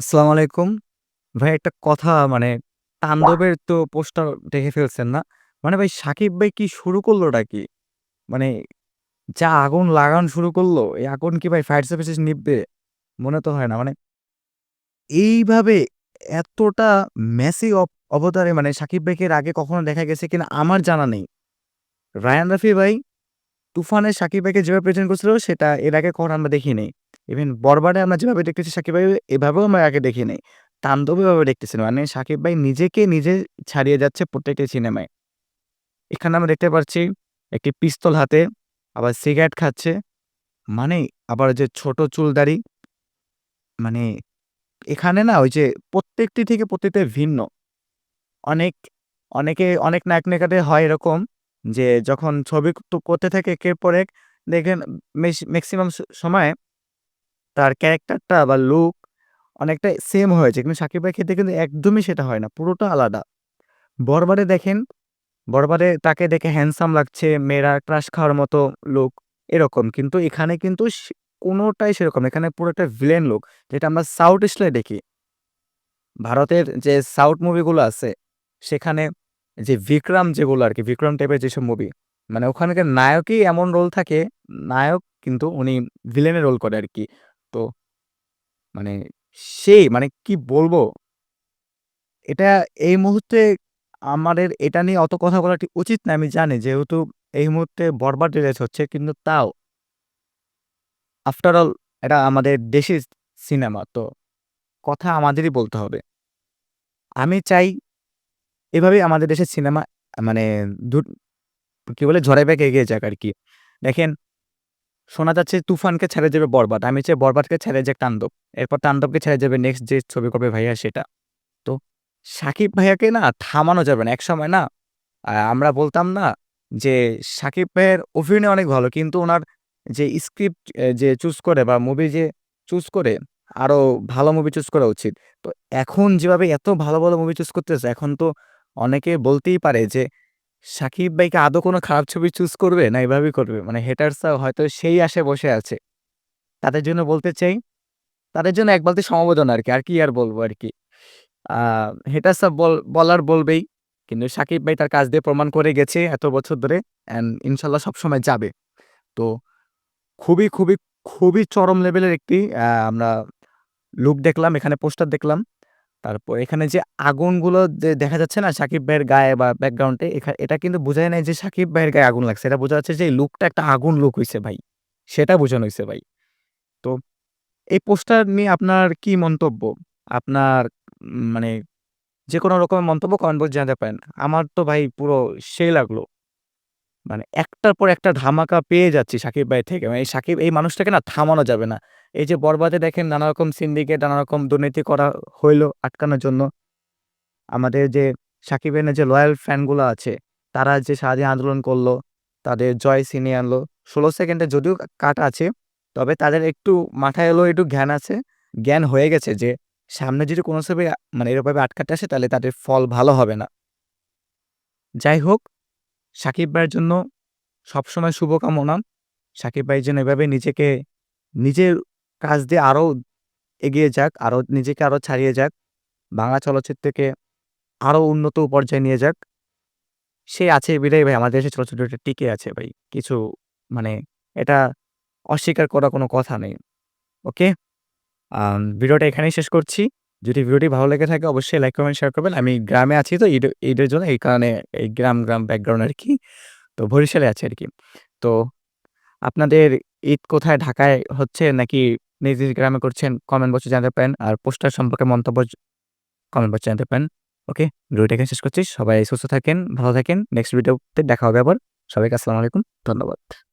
আসসালামু আলাইকুম। ভাই একটা কথা মানে তাণ্ডবের তো পোস্টার দেখে ফেলছেন না? মানে ভাই সাকিব ভাই কি শুরু করলোটা কি? মানে যা আগুন লাগানো শুরু করল, এই আগুন কি ভাই ফায়ার সার্ভিসে নিবে মনে তো হয় না। মানে এইভাবে এতটা মেসি অব অবতারে মানে সাকিব ভাইকে আগে কখনো দেখা গেছে কিনা আমার জানা নেই। রায়ান রাফি ভাই তুফানে সাকিব ভাইকে যেভাবে প্রেজেন্ট করছিল সেটা এর আগে কখনো আমরা দেখি নাই। ইভেন বরবারে আমরা যেভাবে দেখতেছি সাকিব ভাই এভাবেও আমরা আগে দেখি নাই। তাণ্ডবে এভাবে দেখতেছি মানে সাকিব ভাই নিজেকে নিজে ছাড়িয়ে যাচ্ছে প্রত্যেকটি সিনেমায়। এখানে আমরা দেখতে পাচ্ছি একটি পিস্তল হাতে, আবার সিগারেট খাচ্ছে। মানে আবার যে ছোট চুল দাড়ি। মানে এখানে না ওই যে প্রত্যেকটি থেকে প্রত্যেকটা ভিন্ন। অনেক অনেকে অনেক নায়ক-নায়িকাদের হয় এরকম যে যখন ছবি করতে থাকে একের পর এক দেখেন ম্যাক্সিমাম সময় তার ক্যারেক্টারটা বা লুক অনেকটা সেম হয়েছে। কিন্তু সাকিব ক্ষেত্রে কিন্তু একদমই সেটা হয় না। পুরোটা আলাদা। বরবারে দেখেন, বরবারে তাকে দেখে হ্যান্ডসাম লাগছে, মেয়েরা ক্রাশ খাওয়ার মতো লোক এরকম। কিন্তু এখানে কিন্তু কোনটাই সেরকম এখানে পুরো একটা ভিলেন লোক যেটা আমরা সাউথ স্টাইলে দেখি। ভারতের যে সাউথ মুভিগুলো আছে সেখানে যে 'বিক্রম' যেগুলো আর কি 'বিক্রম' টাইপের যেসব মুভি মানে ওখানকার নায়কই এমন রোল থাকে, নায়ক কিন্তু উনি ভিলেনের রোল করে আরকি। তো মানে সেই মানে কি বলব? এটা এই মুহূর্তে আমাদের এটা নিয়ে অত কথা বলা ঠিক উচিত না, আমি জানি। যেহেতু এই মুহূর্তে 'বরবাদ' রিলিজ হচ্ছে, কিন্তু তাও আফটার অল এটা আমাদের দেশের সিনেমা। তো কথা আমাদেরই বলতে হবে। আমি চাই এভাবেই আমাদের দেশের সিনেমা মানে কি বলে, ঝড়ের বেগে এগিয়ে যাক আরকি। দেখেন শোনা যাচ্ছে তুফানকে ছেড়ে যাবে 'বরবাদ'। আমি চাই 'বরবাদ'কে ছেড়ে যাক 'তাণ্ডব'। এরপর 'তাণ্ডব'কে ছেড়ে যাবে নেক্সট যে ছবি করবে ভাইয়া সেটা। তো সাকিব ভাইয়াকে না থামানো যাবে না। একসময় না আমরা বলতাম না যে সাকিব ভাইয়ের অভিনয় অনেক ভালো। কিন্তু ওনার যে স্ক্রিপ্ট যে চুজ করে বা মুভি যে চুজ করে আরও ভালো মুভি চুজ করা উচিত। তো এখন যেভাবে এত ভালো, ভালো মুভি চুজ করতেছে এখন তো অনেকে বলতেই পারে যে সাকিব ভাই কি আদৌ কোনো খারাপ ছবি চুজ করবে? না এভাবেই করবে? মানে হেটার্সরা হয়তো সেই আশায় বসে আছে। তাদের জন্য বলতে চাই, তাদের জন্য এক বালতি সমবেদনা আরকি। আর কি আর বলব আরকি। আ হেটার্সরা বল বলার বলবেই। কিন্তু সাকিব ভাই তার কাজ দিয়ে প্রমাণ করে গেছে এত বছর ধরে অ্যান্ড ইনশাল্লাহ সবসময় যাবে। তো খুবই, খুবই, খুবই চরম লেভেলের একটি আমরা লুক দেখলাম, এখানে পোস্টার দেখলাম। তারপর এখানে যে আগুনগুলো যে দেখা যাচ্ছে না সাকিব ভাইয়ের গায়ে বা ব্যাকগ্রাউন্ডে এখা, এটা কিন্তু বোঝায় নাই যে সাকিব ভাইয়ের গায়ে আগুন লাগছে। এটা বোঝা যাচ্ছে যে লুকটা একটা আগুন লুক হইছে ভাই। সেটা বোঝানো হইছে ভাই। তো এই পোস্টার নিয়ে আপনার কি মন্তব্য? আপনার মানে যে কোনো রকমের মন্তব্য কমেন্ট বক্সে জানাতে পারেন। আমার তো ভাই পুরো সেই লাগল। মানে একটার পর একটা ধামাকা পেয়ে যাচ্ছি সাকিব ভাই থেকে। মানে এই সাকিব এই মানুষটাকে না থামানো যাবে না। এই যে 'বরবাদে' দেখেন নানা রকম সিন্ডিকেট, নানা রকম দুর্নীতি করা হইল আটকানোর জন্য। আমাদের যে সাকিবের যে লয়াল ফ্যানগুলো আছে তারা যে সারাদিন আন্দোলন করল, তাদের জয় ছিনিয়ে আনলো। ১৬ সেকেন্ডে যদিও কাট আছে, তবে তাদের একটু মাথায় হলেও একটু জ্ঞান আছে। জ্ঞান হয়ে গেছে যে সামনে যদি কোনো ছবি মানে এরকমভাবে আটকাতে আসে তাহলে তাদের ফল ভালো হবে না। যাই হোক, সাকিব ভাইয়ের জন্য সবসময় শুভকামনা। সাকিব ভাই যেন এভাবে নিজেকে নিজের কাজ দিয়ে আরও এগিয়ে যাক, আরও নিজেকে আরও ছাড়িয়ে যাক। বাংলা চলচ্চিত্রকে আরও উন্নত পর্যায়ে নিয়ে যাক। সে আছে বিধায় ভাই আমাদের দেশের চলচ্চিত্রটা টিকে আছে ভাই। কিছু মানে এটা অস্বীকার করা কোনো কথা নেই। ওকে? ভিডিওটা এখানেই শেষ করছি। যদি ভিডিওটি ভালো লেগে থাকে অবশ্যই লাইক, কমেন্ট, শেয়ার করবেন। আমি গ্রামে আছি তো ঈদ ঈদের জন্য এই কারণে এই গ্রাম, গ্রাম ব্যাকগ্রাউন্ড আর কি তো বরিশালে আছি আরকি। তো আপনাদের ঈদ কোথায় ঢাকায় হচ্ছে নাকি নিজ, নিজ গ্রামে করছেন কমেন্ট বক্সে জানতে পারেন। আর পোস্টার সম্পর্কে মন্তব্য কমেন্ট বক্সে জানাতে পারেন। ওকে? ভিডিওটা শেষ করছি। সবাই সুস্থ থাকেন, ভালো থাকেন। নেক্সট ভিডিওতে দেখা হবে আবার। সবাইকে আসসালামু আলাইকুম। ধন্যবাদ।